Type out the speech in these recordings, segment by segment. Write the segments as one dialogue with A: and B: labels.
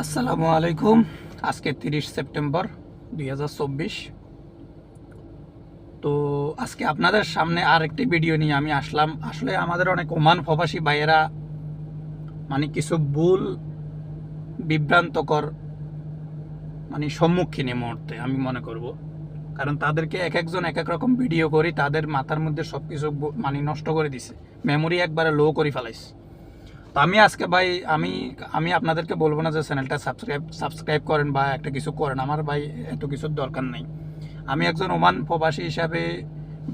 A: আসসালামু আলাইকুম। আজকে তিরিশ সেপ্টেম্বর দুই হাজার চব্বিশ। তো আজকে আপনাদের সামনে আর একটি ভিডিও নিয়ে আমি আসলাম। আসলে আমাদের অনেক ওমান প্রবাসী ভাইয়েরা মানে কিছু ভুল বিভ্রান্তকর মানে সম্মুখীন এই মুহূর্তে, আমি মনে করব। কারণ তাদেরকে এক একজন এক এক রকম ভিডিও করি, তাদের মাথার মধ্যে সব কিছু মানে নষ্ট করে দিছে। মেমোরি একবারে লো করে ফেলাইছে। তো আমি আজকে ভাই, আমি আমি আপনাদেরকে বলব না যে চ্যানেলটা সাবস্ক্রাইব সাবস্ক্রাইব করেন বা একটা কিছু করেন। আমার ভাই এত কিছুর দরকার নেই। আমি একজন ওমান প্রবাসী হিসাবে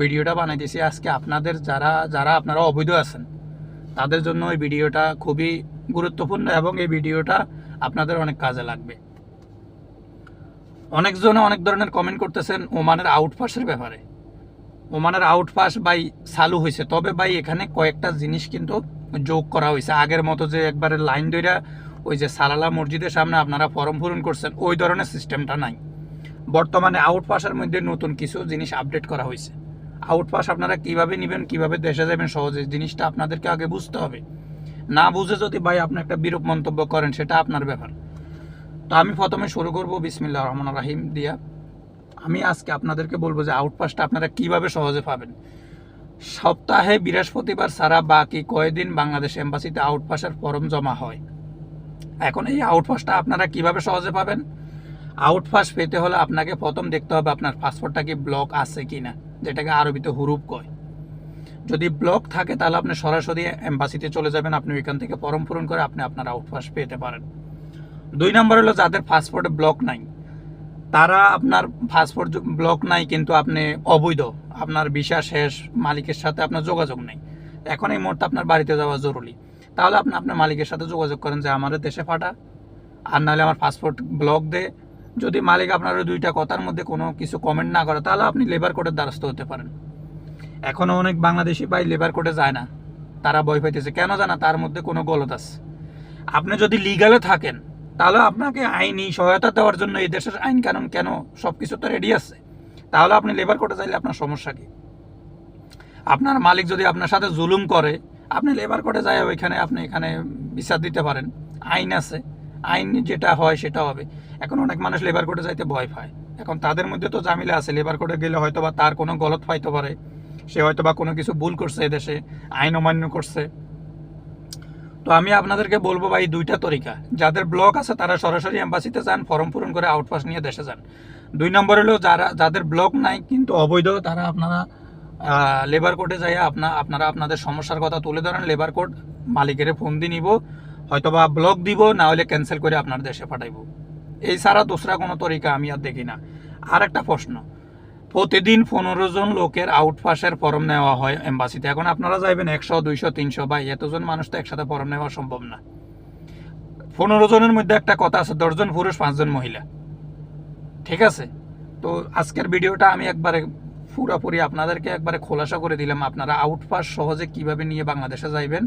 A: ভিডিওটা বানাই দিয়েছি আজকে আপনাদের যারা যারা আপনারা অবৈধ আছেন, তাদের জন্য এই ভিডিওটা খুবই গুরুত্বপূর্ণ এবং এই ভিডিওটা আপনাদের অনেক কাজে লাগবে। অনেকজনে অনেক ধরনের কমেন্ট করতেছেন ওমানের আউটপাসের ব্যাপারে। ওমানের আউটপাস বাই চালু হয়েছে। তবে ভাই এখানে কয়েকটা জিনিস কিন্তু যোগ করা হয়েছে আগের মতো যে একবারে লাইন ধইরা ওই যে সালালা মসজিদের সামনে আপনারা ফর্ম পূরণ করছেন, ওই ধরনের সিস্টেমটা নাই। বর্তমানে আউটপাসের মধ্যে নতুন কিছু জিনিস আপডেট করা হয়েছে আউটপাস আপনারা কীভাবে নেবেন, কীভাবে দেশে যাবেন, সহজে জিনিসটা আপনাদেরকে আগে বুঝতে হবে। না বুঝে যদি ভাই আপনি একটা বিরূপ মন্তব্য করেন, সেটা আপনার ব্যাপার। তো আমি প্রথমে শুরু করব বিসমিল্লা রহমান রাহিম দিয়া। আমি আজকে আপনাদেরকে বলব যে আউটপাসটা আপনারা কীভাবে সহজে পাবেন। সপ্তাহে বৃহস্পতিবার ছাড়া বাকি কয়দিন বাংলাদেশ এম্বাসিতে আউটপাসের ফর্ম জমা হয়? এখন এই আউটপাসটা আপনারা কীভাবে সহজে পাবেন? আউটপাস পেতে হলে আপনাকে প্রথম দেখতে হবে আপনার পাসপোর্টটা কি ব্লক আছে কি না যেটাকে আরবিতে হুরুপ কয়। যদি ব্লক থাকে তাহলে আপনি সরাসরি এম্বাসিতে চলে যাবেন, আপনি ওইখান থেকে ফর্ম পূরণ করে আপনি আপনার আউটপাস পেতে পারেন। দুই নম্বর হলো যাদের পাসপোর্টে ব্লক নাই তারা আপনার পাসপোর্ট ব্লক নাই, কিন্তু আপনি অবৈধ। আপনার ভিসা শেষ, মালিকের সাথে আপনার যোগাযোগ নেই। এখন এই মুহূর্তে আপনার বাড়িতে যাওয়া জরুরি। তাহলে আপনি আপনার মালিকের সাথে যোগাযোগ করেন যে, আমার দেশে ফাটা আর নাহলে আমার পাসপোর্ট ব্লক দে। যদি মালিক আপনার দুইটা কথার মধ্যে কোনো কিছু কমেন্ট না করে, তাহলে আপনি লেবার কোর্টের দ্বারস্থ হতে পারেন। এখনও অনেক বাংলাদেশি ভাই লেবার কোর্টে যায় না। তারা বই পাইতেছে, কেন জানা? তার মধ্যে কোনো গলত আছে। আপনি যদি লিগালে থাকেন তাহলে আপনাকে আইনি সহায়তা দেওয়ার জন্য এই দেশের আইন কানুন কেন? সব কিছু তো রেডি আছে। তাহলে আপনি লেবার কোর্টে চাইলে আপনার সমস্যা কি? আপনার মালিক যদি আপনার সাথে জুলুম করে, আপনি লেবার কোর্টে যায় ওইখানে আপনি এখানে বিচার দিতে পারেন। আইন আছে। আইন যেটা হয় সেটা হবে। এখন অনেক মানুষ লেবার কোর্টে যাইতে ভয় পায়। এখন তাদের মধ্যে তো জামিলা আছে। লেবার কোর্টে গেলে হয়তো বা তার কোনো গলত পাইতে পারে। সে হয়তো বা কোনো কিছু ভুল করছে এদেশে, আইন অমান্য করছে। তো আমি আপনাদেরকে বলব ভাই দুইটা তরিকা। যাদের ব্লক আছে তারা সরাসরি এম্বাসিতে যান, ফর্ম পূরণ করে আউটপাস নিয়ে দেশে যান। দুই নম্বর হলো যারা, যাদের ব্লক নাই কিন্তু অবৈধ, তারা আপনারা লেবার কোর্টে যাই আপনা, আপনারা আপনাদের সমস্যার কথা তুলে ধরেন লেবার কোর্ট মালিকের ফোন দিয়ে নিব হয়তো বা ব্লক দিব, না হলে ক্যান্সেল করে আপনার দেশে পাঠাইবো। এই ছাড়া দোসরা কোনো তরিকা আমি আর দেখি না। আর একটা প্রশ্ন প্রতিদিন পনেরো জন লোকের আউটপাসের ফর্ম নেওয়া হয় এম্বাসিতে। এখন আপনারা যাইবেন একশো, দুইশো, তিনশো বা এতজন মানুষ তো একসাথে ফর্ম নেওয়া সম্ভব না। পনেরো জনের মধ্যে একটা কথা আছে দশজন পুরুষ পাঁচজন মহিলা। ঠিক আছে? তো আজকের ভিডিওটা আমি একবারে পুরোপুরি আপনাদেরকে একবারে খোলাসা করে দিলাম। আপনারা আউটপাস সহজে কীভাবে নিয়ে বাংলাদেশে যাইবেন,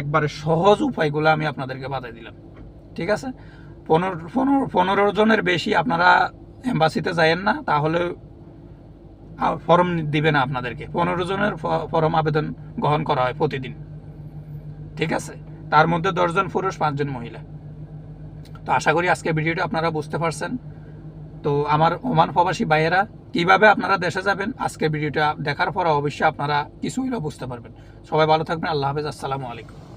A: একবারে সহজ উপায়গুলো আমি আপনাদেরকে বাতাই দিলাম। ঠিক আছে? পনেরো পনেরো পনেরো জনের বেশি আপনারা এম্বাসিতে যাইয়েন না, তাহলে ফর্ম দিবে না আপনাদেরকে। পনেরো জনের ফর্ম আবেদন গ্রহণ করা হয় প্রতিদিন। ঠিক আছে? তার মধ্যে দশজন পুরুষ পাঁচজন মহিলা। তো আশা করি আজকে ভিডিওটা আপনারা বুঝতে পারছেন। তো আমার ওমান প্রবাসী ভাইয়েরা, কীভাবে আপনারা দেশে যাবেন, আজকে ভিডিওটা দেখার পর অবশ্যই আপনারা কিছু হইলেও বুঝতে পারবেন। সবাই ভালো থাকবেন। আল্লাহ হাফেজ। আসসালামু আলাইকুম।